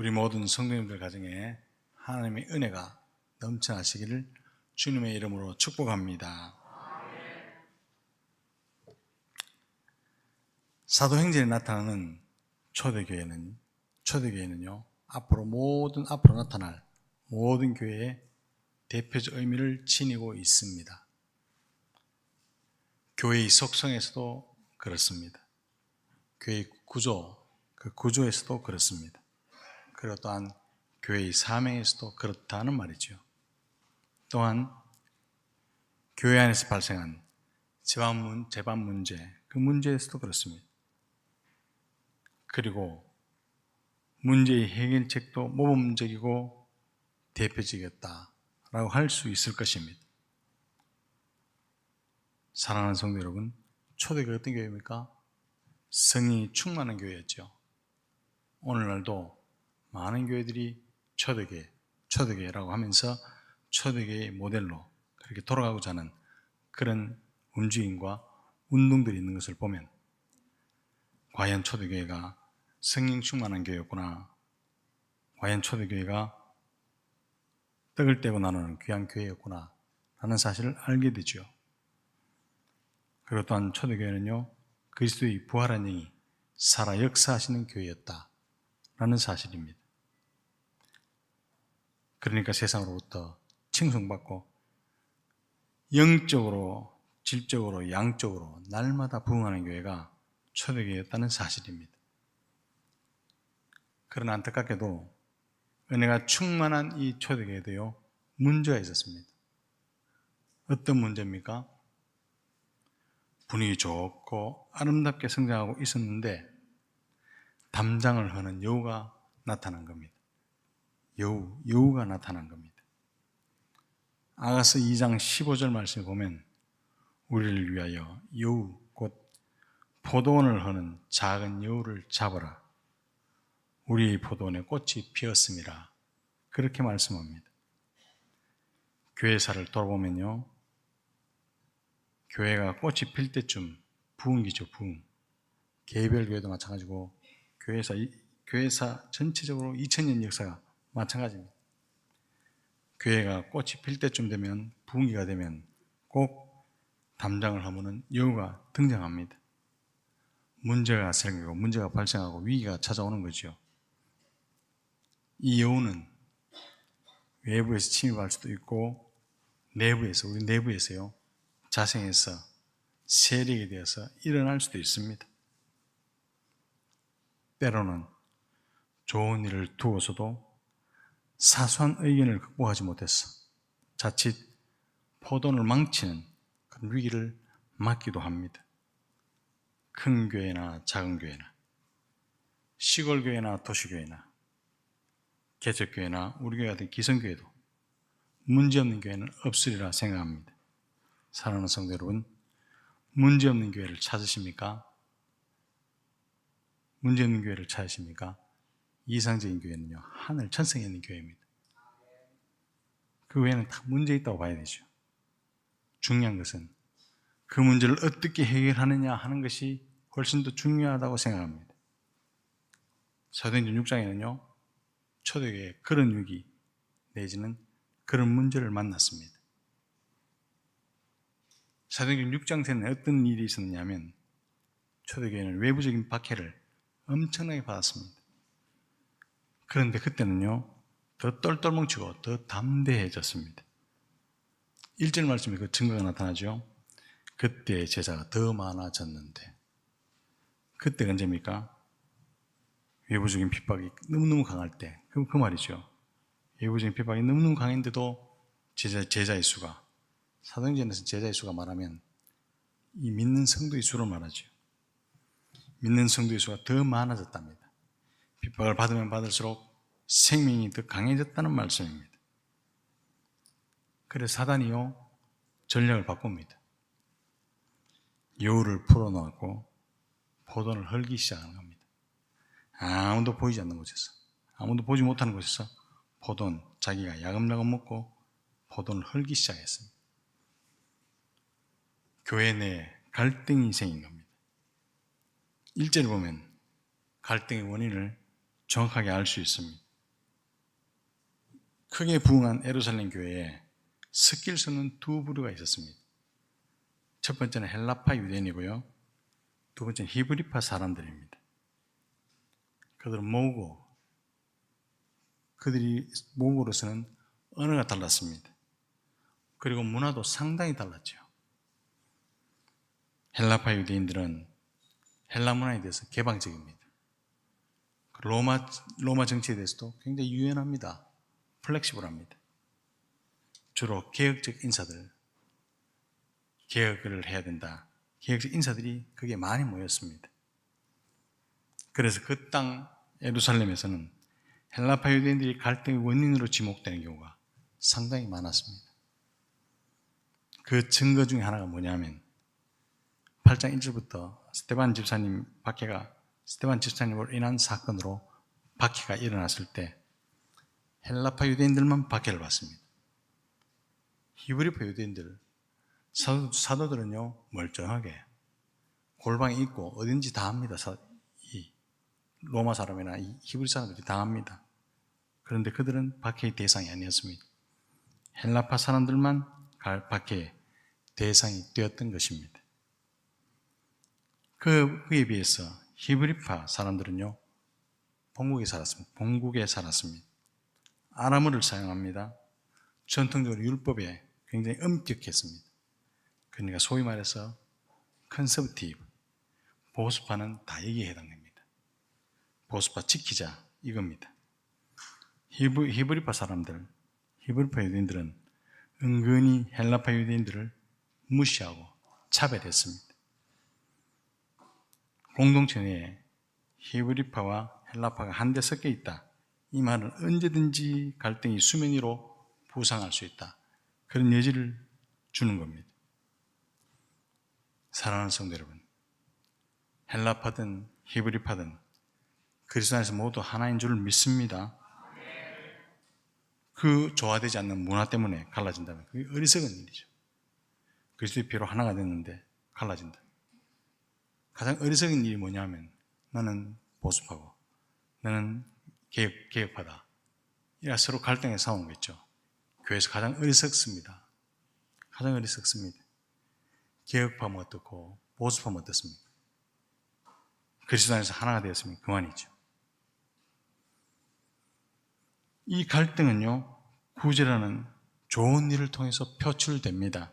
우리 모든 성도님들 가정에 하나님의 은혜가 넘쳐나시기를 주님의 이름으로 축복합니다. 사도행전에 나타나는 초대교회는 초대교회는요 앞으로 모든 앞으로 나타날 모든 교회의 대표적 의미를 지니고 있습니다. 교회의 속성에서도 그렇습니다. 교회의 구조, 그 구조에서도 그렇습니다. 그리고 또한 교회의 사명에서도 그렇다는 말이죠. 또한 교회 안에서 발생한 재반, 문, 재반 문제, 그 문제에서도 그렇습니다. 그리고 문제의 해결책도 모범적이고 대표적이었다라고 할 수 있을 것입니다. 사랑하는 성도 여러분, 초대가 어떤 교회입니까? 성이 충만한 교회였죠. 오늘날도 많은 교회들이 초대교회, 초대교회라고 하면서 초대교회의 모델로 그렇게 돌아가고자 하는 그런 움직임과 운동들이 있는 것을 보면 과연 초대교회가 성령 충만한 교회였구나. 과연 초대교회가 떡을 떼고 나누는 귀한 교회였구나. 라는 사실을 알게 되죠. 그리고 또한 초대교회는요, 그리스도의 부활한 영이 살아 역사하시는 교회였다. 라는 사실입니다. 그러니까 세상으로부터 칭송받고 영적으로, 질적으로, 양적으로 날마다 부흥하는 교회가 초대교회였다는 사실입니다. 그러나 안타깝게도 은혜가 충만한 이 초대교회도요, 문제가 있었습니다. 어떤 문제입니까? 분위기 좋고 아름답게 성장하고 있었는데 담장을 하는 여우가 나타난 겁니다. 여우, 여우가 나타난 겁니다. 아가서 2장 15절 말씀을 보면 우리를 위하여 여우 곧 포도원을 하는 작은 여우를 잡아라. 우리의 포도원에 꽃이 피었습니다. 그렇게 말씀합니다. 교회사를 돌아보면요. 교회가 꽃이 필 때쯤 부흥기죠, 부흥. 개별 교회도 마찬가지고 교회사 교회사 전체적으로 2000년 역사가 마찬가지입니다. 교회가 꽃이 필 때쯤 되면 부흥기가 되면 꼭 담장을 하면은 여우가 등장합니다. 문제가 생기고 문제가 발생하고 위기가 찾아오는 거죠. 이 여우는 외부에서 침입할 수도 있고 내부에서 우리 내부에서요 자생해서 세력이 되어서 일어날 수도 있습니다. 때로는 좋은 일을 두어서도 사소한 의견을 극복하지 못해서 자칫 포돈을 망치는 그런 위기를 맞기도 합니다. 큰 교회나 작은 교회나 시골 교회나 도시 교회나 개척 교회나 우리 교회 같은 기성 교회도 문제없는 교회는 없으리라 생각합니다. 사랑하는 성도 여러분, 문제없는 교회를 찾으십니까? 문제없는 교회를 찾으십니까? 이상적인 교회는요, 하늘 천성에 있는 교회입니다. 그 외에는 다 문제 있다고 봐야 되죠. 중요한 것은 그 문제를 어떻게 해결하느냐 하는 것이 훨씬 더 중요하다고 생각합니다. 사도행전 6장에는요, 초대교회 그런 위기 내지는 그런 문제를 만났습니다. 사도행전 6장 때는 어떤 일이 있었냐면 초대교회는 외부적인 박해를 엄청나게 받았습니다. 그런데 그때는요, 더 똘똘 뭉치고 더 담대해졌습니다. 1절 말씀에 그 증거가 나타나죠. 그때 제자가 더 많아졌는데, 그때가 언제입니까? 외부적인 핍박이 너무너무 강할 때, 그, 그 말이죠. 외부적인 핍박이 너무너무 강했는데도 제자, 제자의 수가, 사도행전에서 제자의 수가 말하면 이 믿는 성도의 수로 말하죠. 믿는 성도의 수가 더 많아졌답니다. 핍박을 받으면 받을수록 생명이 더 강해졌다는 말씀입니다. 그래서 사단이요, 전략을 바꿉니다. 여우를 풀어놓고 포도를 헐기 시작하는 겁니다. 아무도 보이지 않는 곳에서, 아무도 보지 못하는 곳에서 포도는 자기가 야금야금 먹고 포도를 헐기 시작했습니다. 교회 내 갈등이 생긴 겁니다. 일제를 보면 갈등의 원인을 정확하게 알 수 있습니다. 크게 부흥한 에루살렘 교회에 수 없는 두 부류가 있었습니다. 첫 번째는 헬라파 유대인이고요. 두 번째는 히브리파 사람들입니다. 그들은 모으고 그들이 모음으로서는 언어가 달랐습니다. 그리고 문화도 상당히 달랐죠. 헬라파 유대인들은 헬라 문화에 대해서 개방적입니다. 로마, 로마 정치에 대해서도 굉장히 유연합니다. 플렉시블합니다. 주로 개혁적 인사들, 개혁을 해야 된다. 개혁적 인사들이 그게 많이 모였습니다. 그래서 그 땅 예루살렘에서는 헬라파 유대인들이 갈등의 원인으로 지목되는 경우가 상당히 많았습니다. 그 증거 중에 하나가 뭐냐면 8장 1절부터 스테반 집사님 박해가 스테반 집사님으로 인한 사건으로 박해가 일어났을 때 헬라파 유대인들만 박해를 받습니다. 히브리파 유대인들 사도, 사도 들은요 멀쩡하게 골방에 있고 어딘지 다 합니다. 사, 이 로마 사람이나 이 히브리 사람들이 다 합니다. 그런데 그들은 박해의 대상이 아니었습니다. 헬라파 사람들만 갈 박해의 대상이 되었던 것입니다. 그, 그에 비해서 히브리파 사람들은요, 본국에 살았습니다. 본국에 살았습니다. 아람어를 사용합니다. 전통적으로 율법에 굉장히 엄격했습니다. 그러니까 소위 말해서 컨서브티브, 보수파는 다 여기에 해당됩니다. 보수파 지키자 이겁니다. 히브, 히브리파 사람들, 히브리파 유대인들은 은근히 헬라파 유대인들을 무시하고 차별했습니다. 공동체 내에 히브리파와 헬라파가 한데 섞여 있다. 이 말은 언제든지 갈등이 수면 위로 부상할 수 있다. 그런 예지를 주는 겁니다. 사랑하는 성도 여러분, 헬라파든 히브리파든 그리스도 안에서 모두 하나인 줄 믿습니다. 그 조화되지 않는 문화 때문에 갈라진다면 그게 어리석은 일이죠. 그리스도의 피로 하나가 됐는데 갈라진다. 가장 어리석은 일이 뭐냐면 나는 보수파고 나는 개혁, 개혁파다. 이라 서로 갈등에 싸우는 거 있죠. 교회에서 가장 어리석습니다. 가장 어리석습니다. 개혁파면 어떻고 보수파면 어떻습니까? 그리스도 안에서 하나가 되었으면 그만이죠. 이 갈등은요, 구제라는 좋은 일을 통해서 표출됩니다.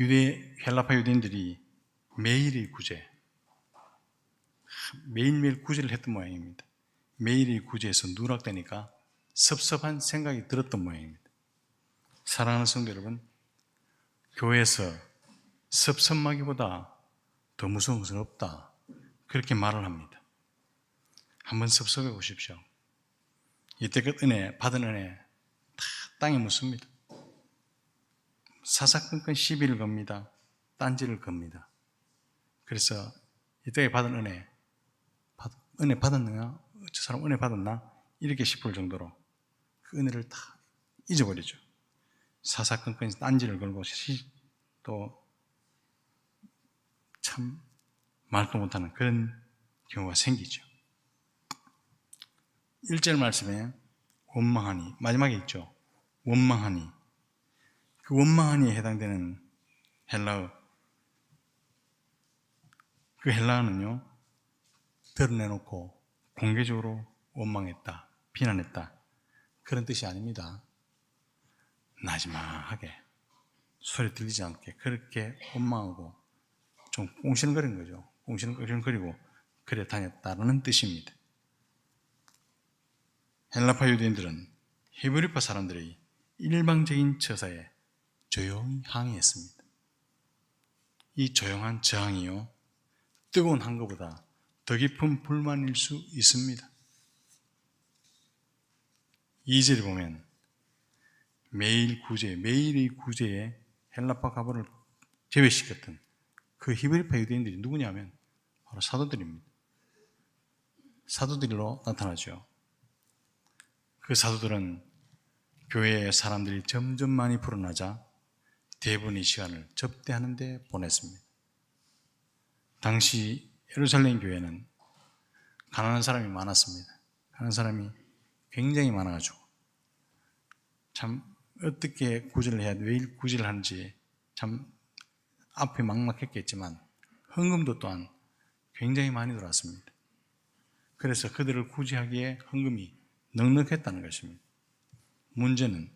유대, 헬라파 유대인들이 매일의 구제, 매일매일 구제를 했던 모양입니다. 매일의 구제에서 누락되니까 섭섭한 생각이 들었던 모양입니다. 사랑하는 성도 여러분, 교회에서 섭섭하기보다 더 무서운 것은 없다. 그렇게 말을 합니다. 한번 섭섭해 보십시오. 이때껏 은혜, 받은 은혜 다 땅에 묻습니다. 사사건건 시비를 겁니다. 딴지를 겁니다. 그래서 이때에 받은 은혜, 받, 은혜 받았느냐? 저 사람 은혜 받았나? 이렇게 싶을 정도로 그 은혜를 다 잊어버리죠. 사사건건 딴지를 걸고 또 참 말도 못하는 그런 경우가 생기죠. 1절 말씀에 원망하니 마지막에 있죠. 원망하니 그 원망하니에 해당되는 헬라어 그 헬라어는요 드러내놓고 공개적으로 원망했다 비난했다. 그런 뜻이 아닙니다. 나지막하게 소리 들리지 않게 그렇게 원망하고 좀 꽁시렁거리는 거죠. 꽁시렁거리고 그래 다녔다는 뜻입니다. 헬라파 유대인들은 히브리파 사람들의 일방적인 처사에 조용히 항의했습니다. 이 조용한 저항이요, 뜨거운 한거보다 더 깊은 불만일 수 있습니다. 2절에 보면 매일 구제, 매일의 구제에 헬라파 가보를 제외시켰던 그 히브리파 유대인들이 누구냐면 바로 사도들입니다. 사도들로 나타나죠. 그 사도들은 교회의 사람들이 점점 많이 불어나자 대부분의 시간을 접대하는 데 보냈습니다. 당시 예루살렘 교회는 가난한 사람이 많았습니다. 가난한 사람이 굉장히 많아가지고 참 어떻게 구제를 해야 돼, 왜 구제를 하는지 참 앞에 막막했겠지만 헌금도 또한 굉장히 많이 들어왔습니다. 그래서 그들을 구제하기에 헌금이 넉넉했다는 것입니다. 문제는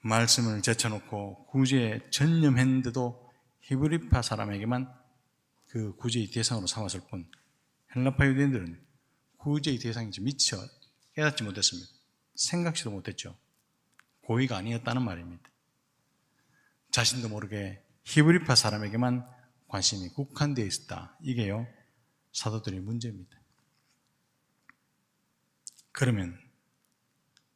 말씀을 제쳐놓고 구제에 전념했는데도 히브리파 사람에게만 그 구제의 대상으로 삼았을 뿐 헬라파 유대인들은 구제의 대상인지 미처 깨닫지 못했습니다. 생각지도 못했죠. 고의가 아니었다는 말입니다. 자신도 모르게 히브리파 사람에게만 관심이 국한되어 있었다. 이게요, 사도들의 문제입니다. 그러면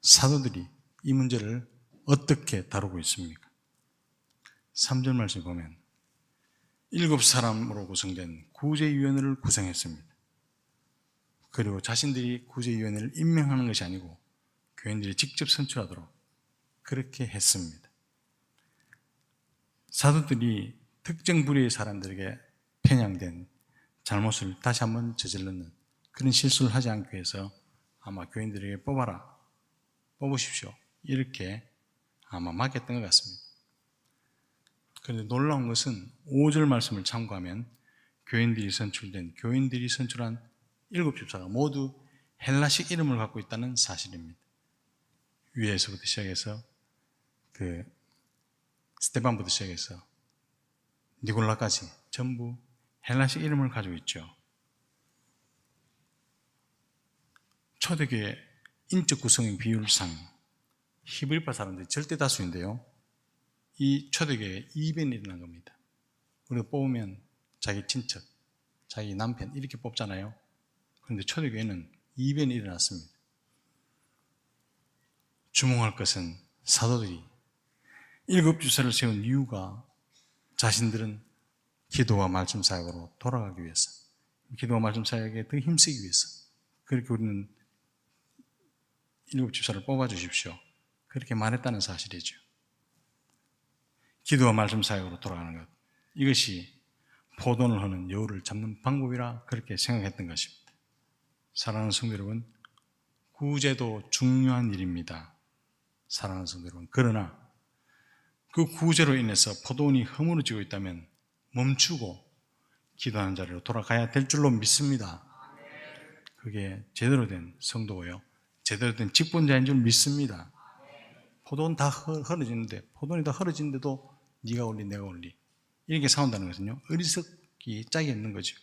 사도들이 이 문제를 어떻게 다루고 있습니까? 3절 말씀 보면 일곱 사람으로 구성된 구제위원회를 구성했습니다. 그리고 자신들이 구제위원회를 임명하는 것이 아니고 교인들이 직접 선출하도록 그렇게 했습니다. 사도들이 특정 부류의 사람들에게 편향된 잘못을 다시 한번 저질렀는 그런 실수를 하지 않기 위해서 아마 교인들에게 뽑아라, 뽑으십시오. 이렇게 아마 맡겼던 것 같습니다. 그런데 놀라운 것은 5절 말씀을 참고하면 교인들이 선출된, 교인들이 선출한 일곱 집사가 모두 헬라식 이름을 갖고 있다는 사실입니다. 위에서부터 시작해서 그 스테반부터 시작해서 니골라까지 전부 헬라식 이름을 가지고 있죠. 초대교회 인적 구성의 비율상 히브리파 사람들이 절대 다수인데요. 이 초대교회에 이변이 일어난 겁니다. 우리가 뽑으면 자기 친척, 자기 남편 이렇게 뽑잖아요. 그런데 초대교회는 이변이 일어났습니다. 주목할 것은 사도들이 일곱 주사를 세운 이유가 자신들은 기도와 말씀 사역으로 돌아가기 위해서, 기도와 말씀 사역에 더 힘쓰기 위해서, 그렇게 우리는 일곱 주사를 뽑아 주십시오. 그렇게 말했다는 사실이죠. 기도와 말씀 사역으로 돌아가는 것. 이것이 포돈을 하는 여우를 잡는 방법이라 그렇게 생각했던 것입니다. 사랑하는 성도 여러분, 구제도 중요한 일입니다. 사랑하는 성도 여러분. 그러나 그 구제로 인해서 포도원이 허물어지고 있다면 멈추고 기도하는 자리로 돌아가야 될 줄로 믿습니다. 그게 제대로 된 성도고요. 제대로 된 직분자인 줄 믿습니다. 포도원 다 흐르지는데 포도원이 다 흐르지는데도 네가 올리 내가 올리 이렇게 싸운다는 것은요 어리석기 짝이 있는 거죠.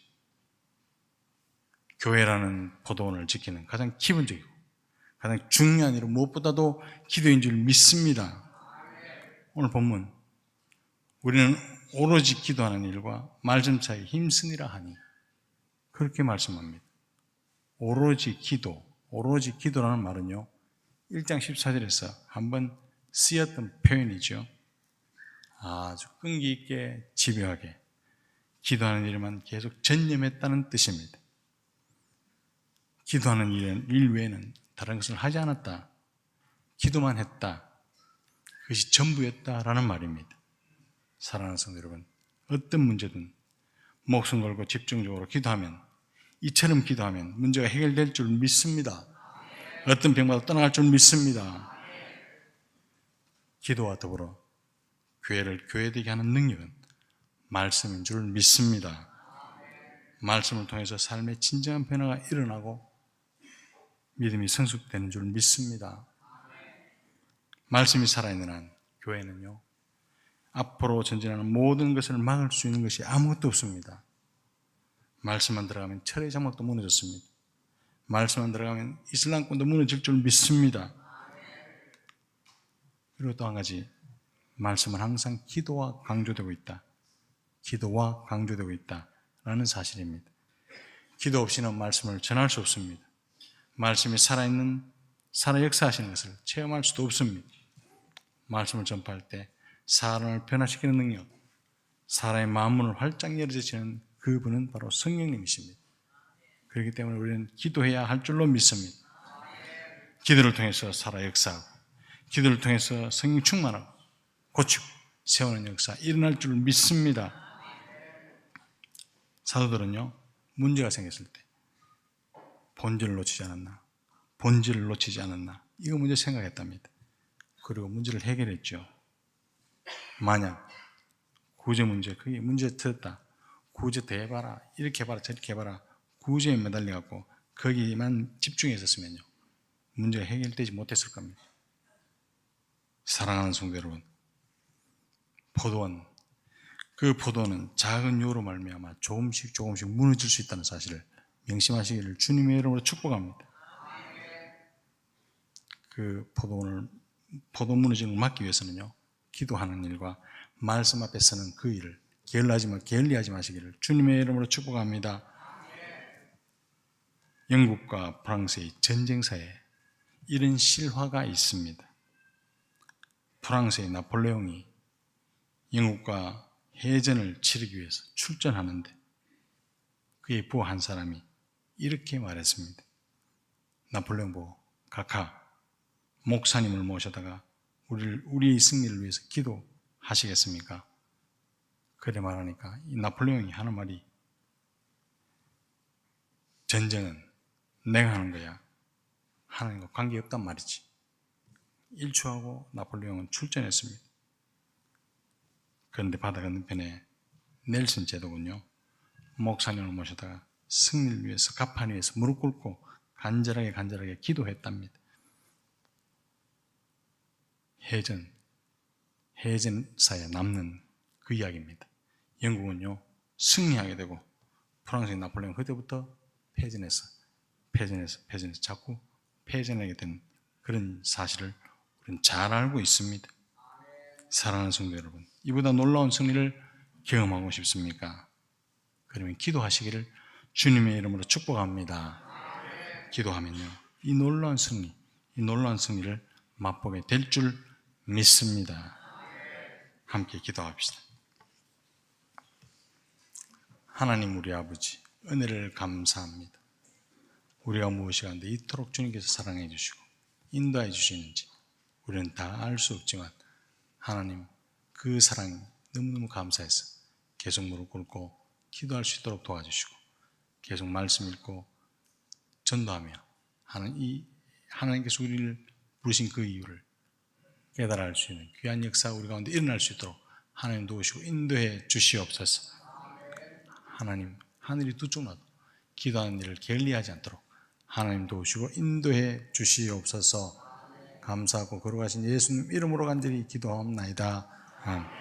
교회라는 포도원을 지키는 가장 기본적이고 가장 중요한 일은 무엇보다도 기도인 줄 믿습니다. 오늘 본문 우리는 오로지 기도하는 일과 말씀 사이 힘쓰니라 하니 그렇게 말씀합니다. 오로지 기도, 오로지 기도라는 말은요 1장 14절에서 한번 쓰였던 표현이죠. 아주 끈기 있게 집요하게 기도하는 일에만 계속 전념했다는 뜻입니다. 기도하는 일, 일 외에는 다른 것을 하지 않았다. 기도만 했다. 그것이 전부였다라는 말입니다. 사랑하는 성도 여러분, 어떤 문제든 목숨 걸고 집중적으로 기도하면 이처럼 기도하면 문제가 해결될 줄 믿습니다. 어떤 병마다 떠나갈 줄 믿습니다. 기도와 더불어 교회를 교회되게 하는 능력은 말씀인 줄 믿습니다. 말씀을 통해서 삶의 진정한 변화가 일어나고 믿음이 성숙되는 줄 믿습니다. 말씀이 살아있는 한 교회는요, 앞으로 전진하는 모든 것을 막을 수 있는 것이 아무것도 없습니다. 말씀만 들어가면 철의 장막도 무너졌습니다. 말씀만 들어가면 이슬람권도 무너질 줄 믿습니다. 그리고 또 한 가지, 말씀은 항상 기도와 강조되고 있다. 기도와 강조되고 있다. 라는 사실입니다. 기도 없이는 말씀을 전할 수 없습니다. 말씀이 살아있는, 살아 역사하시는 것을 체험할 수도 없습니다. 말씀을 전파할 때 사람을 변화시키는 능력, 사람의 마음문을 활짝 열어주시는 그분은 바로 성령님이십니다. 그렇기 때문에 우리는 기도해야 할 줄로 믿습니다. 기도를 통해서 살아 역사하고, 기도를 통해서 성령 충만하고, 고치고, 세우는 역사 일어날 줄 믿습니다. 사도들은요, 문제가 생겼을 때, 본질을 놓치지 않았나, 본질을 놓치지 않았나, 이거 먼저 생각했답니다. 그리고 문제를 해결했죠. 만약 구제 문제, 그게 문제 터졌다. 구제 더 해봐라. 이렇게 해봐라. 저렇게 해봐라. 구제에 매달려 갖고 거기만 집중했었으면요. 문제가 해결되지 못했을 겁니다. 사랑하는 성도 여러분, 포도원, 그 포도는 작은 요로 말미암아 조금씩 조금씩 무너질 수 있다는 사실을 명심하시기를 주님의 이름으로 축복합니다. 그 포도원을 포도 걸 막기 위해서는요, 기도하는 일과 말씀 앞에 서는 그 일을 게을리하지 마시기를 주님의 이름으로 축복합니다. 영국과 프랑스의 전쟁사에 이런 실화가 있습니다. 프랑스의 나폴레옹이 영국과 해전을 치르기 위해서 출전하는데 그의 부하 한 사람이 이렇게 말했습니다. 나폴레옹 보고 각하 목사님을 모셔다가 우리를, 우리의 승리를 위해서 기도하시겠습니까? 그래 말하니까 이 나폴레옹이 하는 말이 전쟁은 내가 하는 거야. 하나님과 관계없단 말이지. 일초하고 나폴레옹은 출전했습니다. 그런데 바다 건너편에 넬슨 제도군요. 목사님을 모셔다가 승리를 위해서 가판 위에서 무릎 꿇고 간절하게 간절하게 기도했답니다. 해전, 해전사에 남는 그 이야기입니다. 영국은요, 승리하게 되고, 프랑스의 나폴레옹 그때부터 패전해서, 패전해서, 패전해서 자꾸 패전하게 된 그런 사실을 우리는 잘 알고 있습니다. 사랑하는 성도 여러분, 이보다 놀라운 승리를 경험하고 싶습니까? 그러면 기도하시기를 주님의 이름으로 축복합니다. 기도하면요, 이 놀라운 승리, 이 놀라운 승리를 맛보게 될 줄 믿습니다. 함께 기도합시다. 하나님 우리 아버지, 은혜를 감사합니다. 우리가 무엇이 가운데 이토록 주님께서 사랑해 주시고 인도해 주시는지 우리는 다 알 수 없지만 하나님 그 사랑이 너무너무 감사해서 계속 무릎 꿇고 기도할 수 있도록 도와주시고 계속 말씀 읽고 전도하며 하는 이 하나님께서 우리를 부르신 그 이유를 깨달아 알 수 있는 귀한 역사가 우리 가운데 일어날 수 있도록 하나님 도우시고 인도해 주시옵소서. 하나님 하늘이 두 쪽 나도 기도하는 일을 게을리하지 않도록 하나님 도우시고 인도해 주시옵소서. 감사하고 걸어가신 예수님 이름으로 간절히 기도하옵나이다. 아멘.